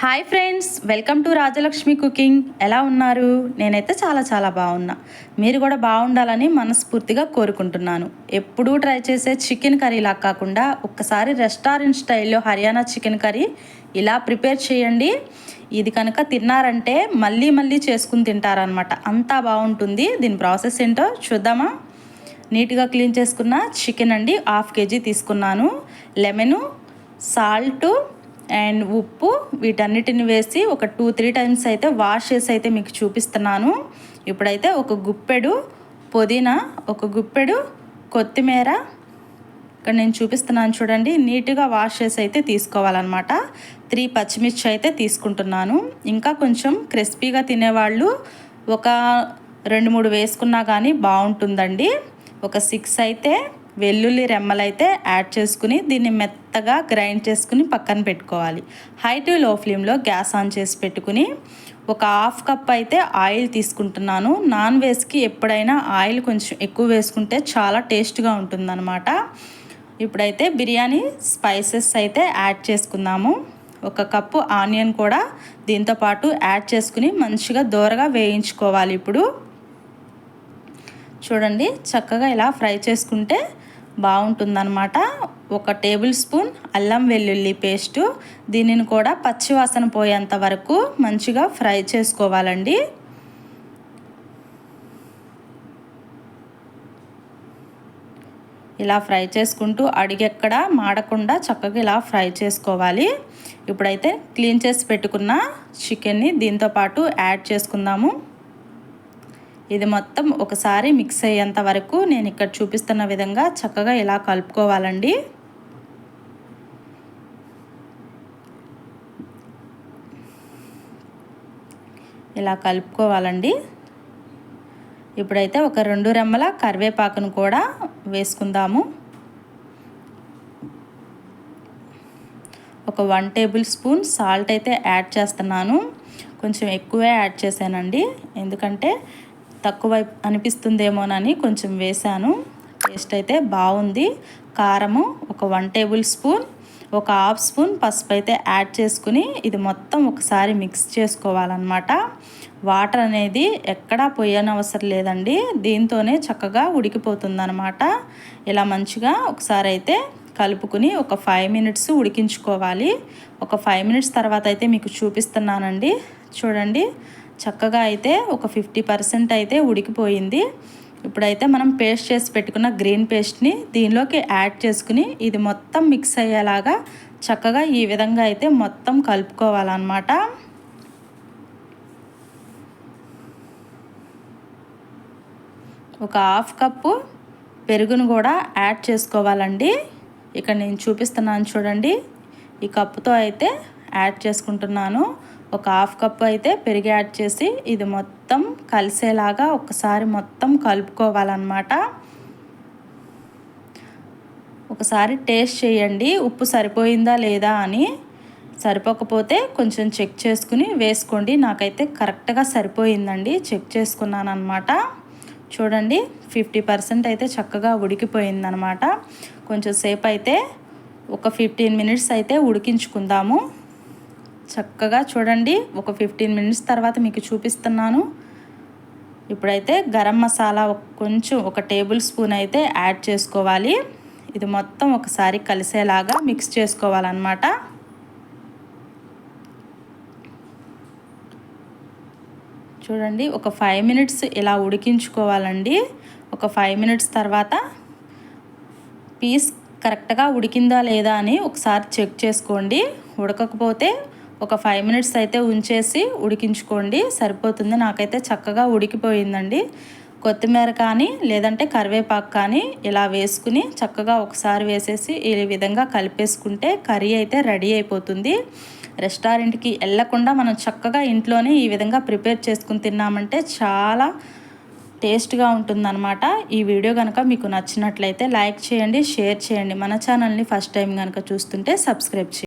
Hi friends welcome to Rajalakshmi cooking. ఎలా ఉన్నారు? నేనైతే చాలా చాలా బాగున్నా. మీరు కూడా బాగుండాలని మనస్ఫూర్తిగా కోరుకుంటున్నాను. ఎప్పుడూ ట్రై చేసే చికెన్ కర్రీలా కాకుండా ఒక్కసారి రెస్టారెంట్ స్టైల్లో హర్యానా చికెన్ కర్రీ ఇలా ప్రిపేర్ చేయండి. ఇది కనుక తిన్నారంటే మళ్ళీ మళ్ళీ చేసుకుని తింటారనమాట అంతా బాగుంటుంది. దీని ప్రాసెస్ ఏంటో చూద్దామా? నీట్గా క్లీన్ చేసుకున్న చికెన్ అండి. హాఫ్ కేజీ తీసుకున్నాను. లెమను సాల్టు అండ్ ఉప్పు వీటన్నిటిని వేసి ఒక టూ త్రీ టైమ్స్ అయితే వాష్ చేసి అయితే మీకు చూపిస్తున్నాను. ఇప్పుడైతే ఒక గుప్పెడు పుదీనా ఒక గుప్పెడు కొత్తిమీర ఇక్కడ నేను చూపిస్తున్నాను చూడండి నీట్గా వాష్ చేసి అయితే తీసుకోవాలన్నమాట. త్రీ పచ్చిమిర్చి అయితే తీసుకుంటున్నాను. ఇంకా కొంచెం క్రిస్పీగా తినేవాళ్ళు ఒక రెండు మూడు వేసుకున్నా కానీ బాగుంటుందండి. ఒక సిక్స్ అయితే వెల్లుల్లి రెమ్మలైతే యాడ్ చేసుకుని దీన్ని మెత్తగా గ్రైండ్ చేసుకుని పక్కన పెట్టుకోవాలి. హై టు లో ఫ్లేమ్లో గ్యాస్ ఆన్ చేసి పెట్టుకుని ఒక హాఫ్ కప్ అయితే ఆయిల్ తీసుకుంటున్నాను. నాన్ వెజ్కి ఎప్పుడైనా ఆయిల్ కొంచెం ఎక్కువ వేసుకుంటే చాలా టేస్ట్గా ఉంటుందన్నమాట. ఇప్పుడైతే బిర్యానీ స్పైసెస్ అయితే యాడ్ చేసుకుందాము. ఒక కప్పు ఆనియన్ కూడా దీంతోపాటు యాడ్ చేసుకుని మంచిగా దోరగా వేయించుకోవాలి ఇప్పుడు. చూడండి చక్కగా ఇలా ఫ్రై చేసుకుంటే బాగుంటుందన్నమాట. ఒక టేబుల్ స్పూన్ అల్లం వెల్లుల్లి పేస్టు. దీనిని కూడా పచ్చివాసన పోయేంత వరకు మంచిగా ఫ్రై చేసుకోవాలండి. ఇలా ఫ్రై చేసుకుంటూ అడిగెక్కడ మాడకుండా చక్కగా ఇలా ఫ్రై చేసుకోవాలి. ఇప్పుడైతే క్లీన్ చేసి పెట్టుకున్న చికెన్ని దీంతోపాటు యాడ్ చేసుకుందాము. ఇది మొత్తం ఒకసారి మిక్స్ అయ్యేంత వరకు నేను ఇక్కడ చూపిస్తున్న విధంగా చక్కగా ఇలా కలుపుకోవాలండి. ఇలా కలుపుకోవాలండి. ఇప్పుడైతే ఒక రెండు రెమ్మల కరివేపాకును కూడా వేసుకుందాము. ఒక వన్ టేబుల్ స్పూన్ సాల్ట్ అయితే యాడ్ చేస్తున్నాను. కొంచెం ఎక్కువే యాడ్ చేశానండి. ఎందుకంటే తక్కువ అనిపిస్తుందేమోనని కొంచెం వేశాను. టేస్ట్ అయితే బాగుంది. కారము ఒక వన్ టేబుల్ స్పూన్ ఒక హాఫ్ స్పూన్ పసుపు అయితే యాడ్ చేసుకుని ఇది మొత్తం ఒకసారి మిక్స్ చేసుకోవాలన్నమాట. వాటర్ అనేది ఎక్కడా పోయనవసరం లేదండి. దీంతోనే చక్కగా ఉడికిపోతుందన్నమాట. ఇలా మంచిగా ఒకసారి అయితే కలుపుకుని ఒక ఫైవ్ మినిట్స్ ఉడికించుకోవాలి. ఒక ఫైవ్ మినిట్స్ తర్వాత అయితే మీకు చూపిస్తున్నానండి. చూడండి. చక్కగా అయితే ఒక ఫిఫ్టీ పర్సెంట్ అయితే ఉడికిపోయింది. ఇప్పుడైతే మనం పేస్ట్ చేసి పెట్టుకున్న గ్రీన్ పేస్ట్ని దీనిలోకి యాడ్ చేసుకుని ఇది మొత్తం మిక్స్ అయ్యేలాగా చక్కగా ఈ విధంగా అయితే మొత్తం కలుపుకోవాలన్నమాట. ఒక హాఫ్ కప్పు పెరుగును కూడా యాడ్ చేసుకోవాలండి. ఇక్కడ నేను చూపిస్తున్నాను చూడండి. ఈ కప్పుతో అయితే యాడ్ చేసుకుంటున్నాను. ఒక హాఫ్ కప్ అయితే పెరిగి యాడ్ చేసి ఇది మొత్తం కలిసేలాగా ఒకసారి మొత్తం కలుపుకోవాలన్నమాట. ఒకసారి టేస్ట్ చేయండి. ఉప్పు సరిపోయిందా లేదా అని సరిపోకపోతే కొంచెం చెక్ చేసుకుని వేసుకోండి. నాకైతే కరెక్ట్గా సరిపోయిందండి. చెక్ చేసుకున్నాను అనమాట చూడండి ఫిఫ్టీ పర్సెంట్ అయితే చక్కగా ఉడికిపోయిందనమాట కొంచెం సేపు అయితే ఒక ఫిఫ్టీన్ మినిట్స్ అయితే ఉడికించుకుందాము. చక్కగా చూడండి. ఒక ఫిఫ్టీన్ మినిట్స్ తర్వాత మీకు చూపిస్తున్నాను. ఇప్పుడైతే గరం మసాలా కొంచెం ఒక టేబుల్ స్పూన్ అయితే యాడ్ చేసుకోవాలి. ఇది మొత్తం ఒకసారి కలిసేలాగా మిక్స్ చేసుకోవాలన్నమాట. చూడండి ఒక ఫైవ్ మినిట్స్ ఇలా ఉడికించుకోవాలండి. ఒక ఫైవ్ మినిట్స్ తర్వాత పీస్ కరెక్ట్గా ఉడికిందా లేదా అని ఒకసారి చెక్ చేసుకోండి. ఉడకకపోతే ఒక ఫైవ్ మినిట్స్ అయితే ఉంచేసి ఉడికించుకోండి. సరిపోతుంది. నాకైతే చక్కగా ఉడికిపోయిందండి. కొత్తిమీర కానీ లేదంటే కరివేపాకు కానీ ఇలా వేసుకుని చక్కగా ఒకసారి వేసేసి ఈ విధంగా కలిపేసుకుంటే కర్రీ అయితే రెడీ అయిపోతుంది. రెస్టారెంట్కి వెళ్ళకుండా మనం చక్కగా ఇంట్లోనే ఈ విధంగా ప్రిపేర్ చేసుకుని తిన్నామంటే చాలా టేస్ట్గా ఉంటుందన్నమాట. ఈ వీడియో కనుక మీకు నచ్చినట్లయితే లైక్ చేయండి షేర్ చేయండి. మన ఛానల్ని ఫస్ట్ టైం కనుక చూస్తుంటే సబ్స్క్రైబ్ చేయండి.